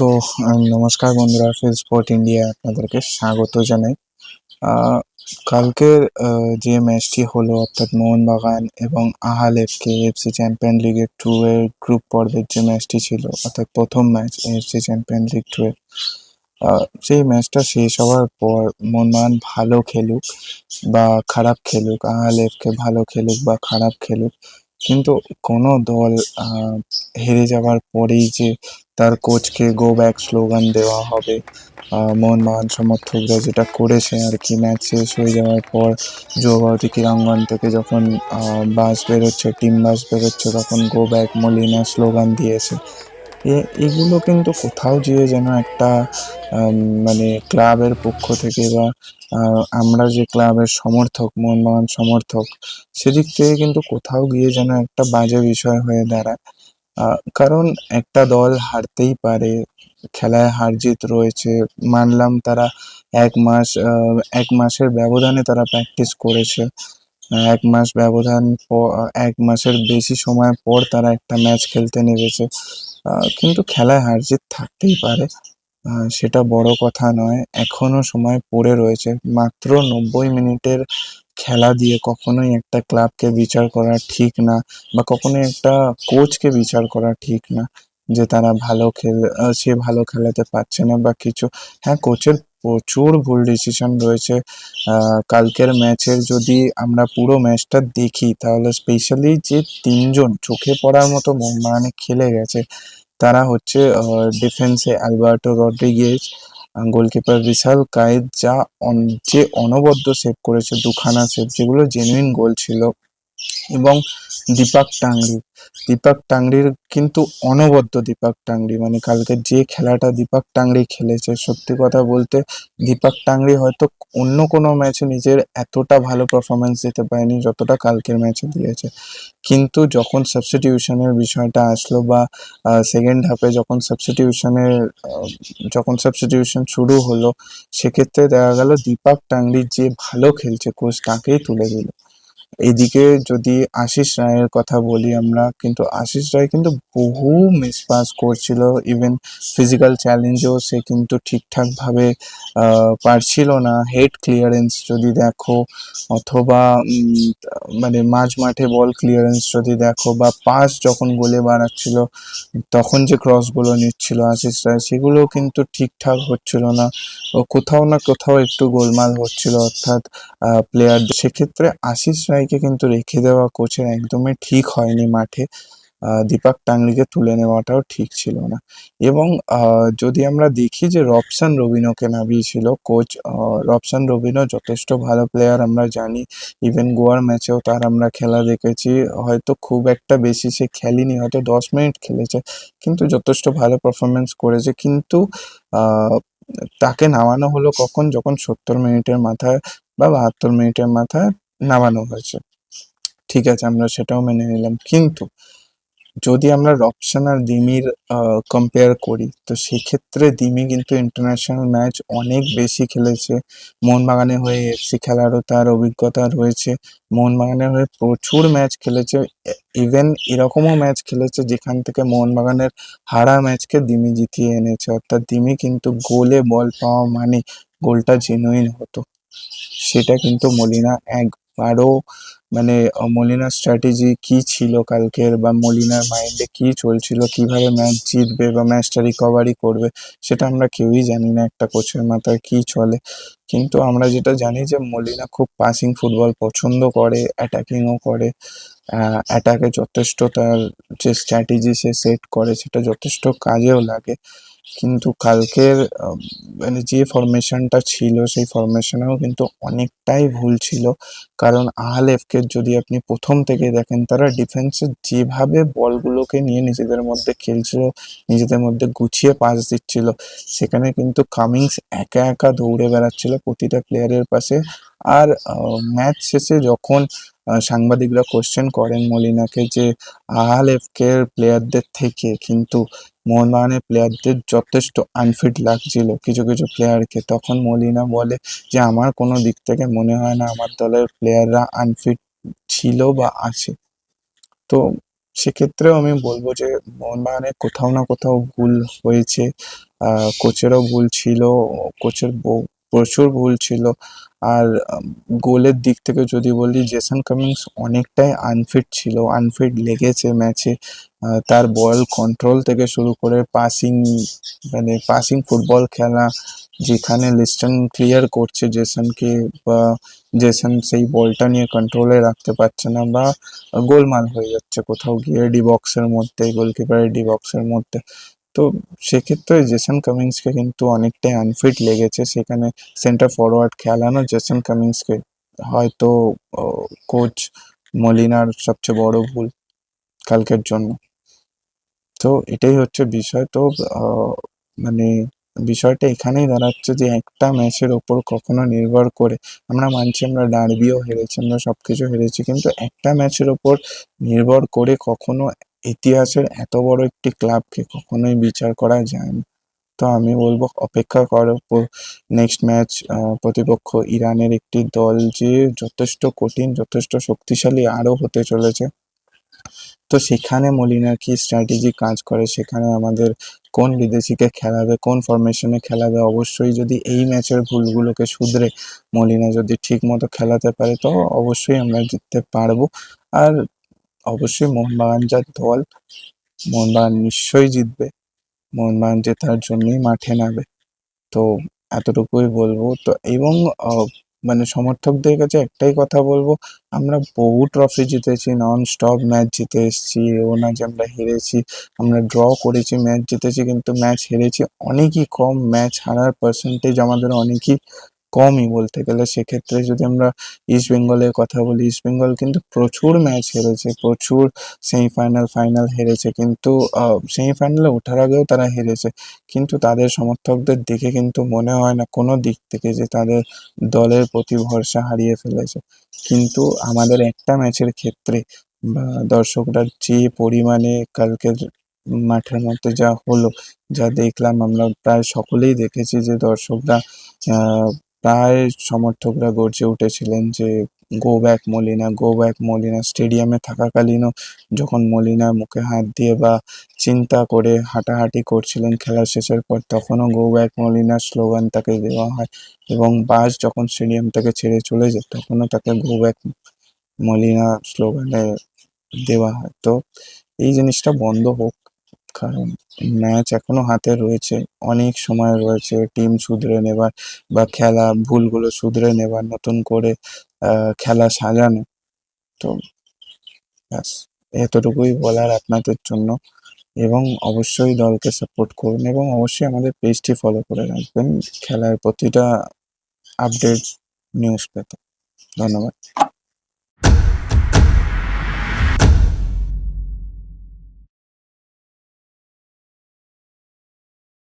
তো নমস্কার বন্ধুরা ফিল স্পোর্ট ইন্ডিয়া আপনাদেরকে স্বাগত জানাই। কালকের যে ম্যাচটি হলো, অর্থাৎ মোহনবাগান এবং আহাল এফকে এফসি চ্যাম্পিয়ন লিগের টু এর গ্রুপ পর্বের যে ম্যাচটি ছিল, অর্থাৎ প্রথম match FC champion league two এর সেই ম্যাচটা শেষ হওয়ার পর মোহনবাগান ভালো খেলুক বা খারাপ খেলুক আহাল এফকে ভালো খেলুক বা খারাপ খেলুক কিন্তু কোনো দল হেরে যাওয়ার পরেই যে তার কোচকে গো ব্যাক স্লোগান দেওয়া হবে আহ, মোহনবাগান সমর্থকরা যেটা করেছে আর কি ম্যাচ শেষ হয়ে যাওয়ার পর যুবভারতী ক্রীড়াঙ্গন থেকে যখন বাস বেরোচ্ছে টিম বাস বেরোচ্ছে তখন গো ব্যাক মলিনা স্লোগান দিয়েছে। এগুলো কিন্তু কোথাও গিয়ে যেন একটা মানে ক্লাবের পক্ষ থেকে বা আমরা যে ক্লাবের সমর্থক মোহনবাগান সমর্থক, সেদিক থেকে কিন্তু কোথাও গিয়ে যেন একটা বাজে বিষয় হয়ে দাঁড়ায়। কারণ একটা দল হারতেই পারে, খেলায় হার জিত রয়েছে, মানলাম তারা এক মাস এক মাসের ব্যবধানে তারা প্র্যাকটিস করেছে। এক মাস ব্যবধান এক মাসের বেশি সময় পর তারা একটা ম্যাচ খেলতে নেমেছে। কিন্তু খেলায় হার জিত থাকতেই পারে। সেটা বড় কথা নয়, এখনও সময় পড়ে রয়েছে। মাত্র নব্বই মিনিটের খেলা দিয়ে কখনোই একটা ক্লাবকে বিচার করা ঠিক না, বা কখনোই একটা কোচকে বিচার করা ঠিক না, যে তারা ভালো খেল সে ভালো খেলাতে পারছে না বা কিছু। হ্যাঁ কোচের প্রচুর ভুল ডিসিশন রয়েছে। কালকের ম্যাচের যদি আমরা পুরো ম্যাচটা দেখি, তাহলে স্পেশালি যে তিনজন চোখে পড়ার মতো মানে খেলে গেছে, তারা হচ্ছে ডিফেন্সে Alberto Rodriguez goalkeeper Vishal Kaith যা যে অনবদ্য সেভ করেছে, দুখানা সেভ যেগুলো জেনুইন গোল ছিল। এবং দীপাক টাংরি। দীপাক টাংরির কিন্তু অনবদ্য দীপাক টাংরি। মানে কালকে যে খেলাটা দীপাক টাংরি খেলেছে, সত্যি কথা বলতে দীপাক টাংরি হয়তো অন্য কোনো ম্যাচে নিজের এতটা ভালো পারফরমেন্স দিতে পারেনি যতটা কালকের ম্যাচে দিয়েছে। কিন্তু যখন সাবস্টিটিউশনের বিষয়টা আসলো বা সেকেন্ড হাফে যখন সাবস্টিটিউশনের যখন সাবস্টিটিউশন শুরু হলো, সেক্ষেত্রে দেখা গেল দীপাক টাংরি যে ভালো খেলছে কোচ তাকেই তুলে দিল। এদিকে যদি আশিস রায়ের কথা বলি আমরা, কিন্তু আশিস রায় কিন্তু বহু মিস পাস করছিল ইভেন ফিজিক্যাল চ্যালেঞ্জেও সে কিন্তু ঠিকঠাকভাবে পারছিল না। হেড ক্লিয়ারেন্স যদি দেখো, অথবা মানে মাঝ মাঠে বল ক্লিয়ারেন্স যদি দেখো, বা পাস যখন গোলে বাড়াচ্ছিল, তখন যে ক্রসগুলো নিচ্ছিল আশিস রায় সেগুলো কিন্তু ঠিকঠাক হচ্ছিল না। কোথাও না কোথাও একটু গোলমাল হচ্ছিল, অর্থাৎ প্লেয়ার সেক্ষেত্রে আশিস রায়কে কিন্তু রেখে দেওয়া কোচের একদমই ঠিক হয়নি মাঠে। দীপাক টাংলিকে তুলে নেওয়াটাও ঠিক ছিল না। এবং যদি আমরা দেখি যে রবসান রবিনোকে নামিয়েছিল কোচ রবসান রবিনো যথেষ্ট ভালো প্লেয়ার আমরা জানি। ইভেন গোয়ার ম্যাচেও তার আমরা খেলা দেখেছি। হয়তো খুব একটা বেশি সে খেলেনি, হয়তো দশ মিনিট খেলেছে, কিন্তু যথেষ্ট ভালো পারফরমেন্স করেছে। কিন্তু তাকে নামানো হলো কখন? যখন সত্তর মিনিটের মাথায় বা বাহাত্তর মিনিটের মাথায় নামানো হয়েছে। ঠিক আছে, আমরা সেটাও মেনে নিলাম। কিন্তু যদি আমরা রপশন আর দিমির কম্পেয়ার করি, তো সেক্ষেত্রে দিমি কিন্তু ইন্টারন্যাশনাল ম্যাচ অনেক বেশি খেলেছে। মোহনবাগানে হয়ে এফসি খেলারও তার অভিজ্ঞতা রয়েছে। মোহনবাগানের হয়ে প্রচুর ম্যাচ খেলেছে। ইভেন এরকমও ম্যাচ খেলেছে যেখান থেকে মোহনবাগানের হারা ম্যাচকে দিমি জিতিয়ে এনেছে। অর্থাৎ দিমি কিন্তু গোলে বল পাওয়া মানে গোলটা জেনুইন হতো। সেটা কিন্তু মলিনা একবারও মানে মলিনার স্ট্র্যাটেজি কি ছিল কালকের? বা মলিনার মাইন্ডে কি চলছিল? কীভাবে ম্যাচ জিতবে? বা ম্যাচটা রিকভারি করবে? সেটা আমরা কেউই জানি না একটা কোচের মাথায় কি চলে। কিন্তু আমরা যেটা জানি যে, মলিনা খুব পাসিং ফুটবল পছন্দ করে অ্যাটাকিংও করে। অ্যাটাকে যথেষ্ট তার যে স্ট্র্যাটেজি সে সেট করে, সেটা যথেষ্ট কাজেও লাগে। কিন্তু কালকের মানে যে ফরমেশনটা ছিল, সেই ফরমেশনেও কিন্তু অনেকটাই ভুল ছিল। কারণ আহাল এফকে যদি আপনি প্রথম থেকে দেখেন, তারা ডিফেন্সে যেভাবে বলগুলোকে নিয়ে নিজেদের মধ্যে খেলছিল, নিজেদের মধ্যে গুছিয়ে পাস দিচ্ছিল, সেখানে কিন্তু কামিংস একা একা দৌড়ে বেড়াচ্ছিল প্রতিটা প্লেয়ারের পাশে। আর ম্যাচ শেষে যখন সাংবাদিকরা কোশ্চেন করেন মলিনাকে যে আহাল এফকে প্লেয়ারদের থেকে, কিন্তু মোহনবাগানের প্লেয়ারদের যথেষ্ট আনফিট লাগছিল। কিছু কিছু প্লেয়ারকে তখন মলিনা বলে যে, আমার কোনো দিক থেকে মনে হয় না আমার দলের প্লেয়াররা আনফিট ছিল বা আছে। তো সেক্ষেত্রেও আমি বলব যে মোহনবাগানের কোথাও না কোথাও ভুল হয়েছে। কোচেরও ভুল ছিল কোচের প্রচুর ভুল ছিল। আর গোলের দিক থেকে যদি বলি জেসন কামিংস অনেকটাই আনফিট ছিল আনফিট লেগেছে ম্যাচে তার বল কন্ট্রোল থেকে শুরু করে পাসিং মানে পাসিং ফুটবল খেলা, যেখানে লিস্টন ক্লিয়ার করছে জেসনকে বা জেসন সেই বলটা নিয়ে কন্ট্রোলে রাখতে পারছে না বা গোলমাল হয়ে যাচ্ছে কোথাও গিয়ে ডি বক্সের মধ্যে গোলকিপারের ডি বক্সের মধ্যে। তো সেক্ষেত্রে জেসন কামিংসকে কিন্তু অনেকটাই আনফিট লেগেছে। সেখানে সেন্টার ফরওয়ার্ড খেলানো জেসন কামিংসকে হয়তো কোচ মলিনার সবচেয়ে বড় ভুল কালকের জন্য। তো এটাই হচ্ছে বিষয়। তো মানে বিষয়টা এখানেই দাঁড়াচ্ছে যে একটা ম্যাচের ওপর কখনো নির্ভর করে আমরা মানছি আমরা ডার্বিও হেরেছি, আমরা সব কিছু হেরেছি, কিন্তু একটা ম্যাচের ওপর নির্ভর করে কখনো ইতিহাসের এত বড় একটি ক্লাবকে কখনোই বিচার করা যায় না। তো আমি বলব অপেক্ষা করো নেক্সট ম্যাচ প্রতিপক্ষ ইরানের একটি দল যে যথেষ্ট কঠিন, যথেষ্ট শক্তিশালী আরও হতে চলেছে। তো সেখানে মলিনার কি স্ট্র্যাটেজি কাজ করে? সেখানে আমাদের কোন বিদেশিকে খেলাবে, কোন ফরমেশনে খেলাবে? অবশ্যই যদি এই ম্যাচের ভুলগুলোকে শুধরে মলিনা যদি ঠিক মতো খেলাতে পারে, তো অবশ্যই আমরা জিততে পারব। আর অবশ্যই মোহনবাগান যার দল, মোহনবাগান নিশ্চয়ই জিতবে। মোহনবাগান জেতার জন্যই মাঠে নামবে। তো এতটুকুই বলব। তো এবং মানে সমর্থকদের কাছে একটাই কথা বলব, আমরা বহু ট্রফি জিতেছি নন স্টপ ম্যাচ জিতে এসেছি ও না যে আমরা হেরেছি, আমরা ড্র করেছি ম্যাচ জিতেছি, কিন্তু ম্যাচ হেরেছি অনেকই কম ম্যাচ হারার পার্সেন্টেজ আমাদের অনেকই কমই বলতে গেলে সেক্ষেত্রে যদি আমরা ইস্ট বেঙ্গলের কথা বলি ইস্ট বেঙ্গল কিন্তু প্রচুর ম্যাচ হেরেছে, প্রচুর সেমিফাইনাল ফাইনাল হেরেছে। কিন্তু সেমিফাইনালে ওঠার আগেও তারা হেরেছে। কিন্তু তাদের সমর্থকদের দেখে কিন্তু মনে হয় না কোনো দিক থেকে যে তাদের দলের প্রতি ভরসা হারিয়ে ফেলেছে। কিন্তু আমাদের একটা ম্যাচের ক্ষেত্রে দর্শকরা যে পরিমাণে কালকের মাঠের মধ্যে যা হলো, যা দেখলাম আমরা প্রায় সকলেই দেখেছি যে দর্শকরা প্রায় সমর্থকরা গর্জে উঠেছিলেন যে go back Molina go back Molina স্টেডিয়ামে থাকাকালীনও যখন মলিনা মুখে হাত দিয়ে বা চিন্তা করে হাঁটাহাঁটি করছিলেন খেলা শেষের পর, তখনও গো ব্যাক মলিনা স্লোগান তাকে দেওয়া হয় এবং বাস যখন স্টেডিয়াম থেকে ছেড়ে চলে যায়, তখনও তাকে গো ব্যাক মলিনা স্লোগানে দেওয়া হয়। তো, এই জিনিসটা বন্ধ হোক কারণ ম্যাচ এখনও হাতে রয়েছে। অনেক সময় রয়েছে টিম শুধরে নেবার বা খেলা ভুলগুলো শুধরে নেবার, নতুন করে খেলা সাজানো। তো ব্যাস, এতটুকুই বলার আপনাদের জন্য। এবং অবশ্যই দলকে সাপোর্ট করুন এবং অবশ্যই আমাদের পেজটি ফলো করে রাখবেন খেলার প্রতিটা আপডেট নিউজ পেতে। ধন্যবাদ।